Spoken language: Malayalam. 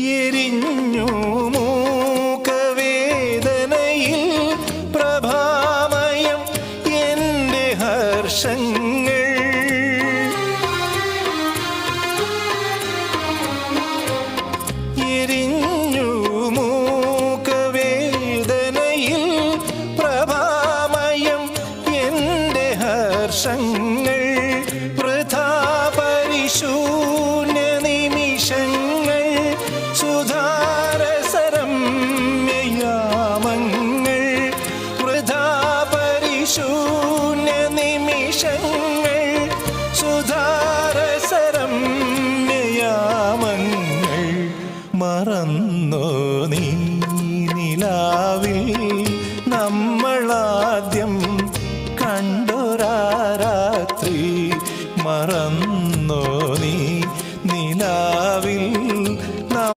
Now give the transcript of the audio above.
എരിഞ്ഞു മൂക്കവേദനയിൽ പ്രഭാമയം എന്റെ ഹർഷങ്ങൾ. എരിഞ്ഞു മൂക്കവേദനയിൽ പ്രഭാമയം എന്റെ ഹർഷങ്ങൾ. ശൂന്യ നിമിഷങ്ങൾ സുധാരസരമ്യയാമങ്ങൾ. മറന്നോ നീ നിലാവിൽ? നമ്മളാദ്യം കണ്ടൊരാരാത്രി. മറന്നോ നീ നിലാവിൽ?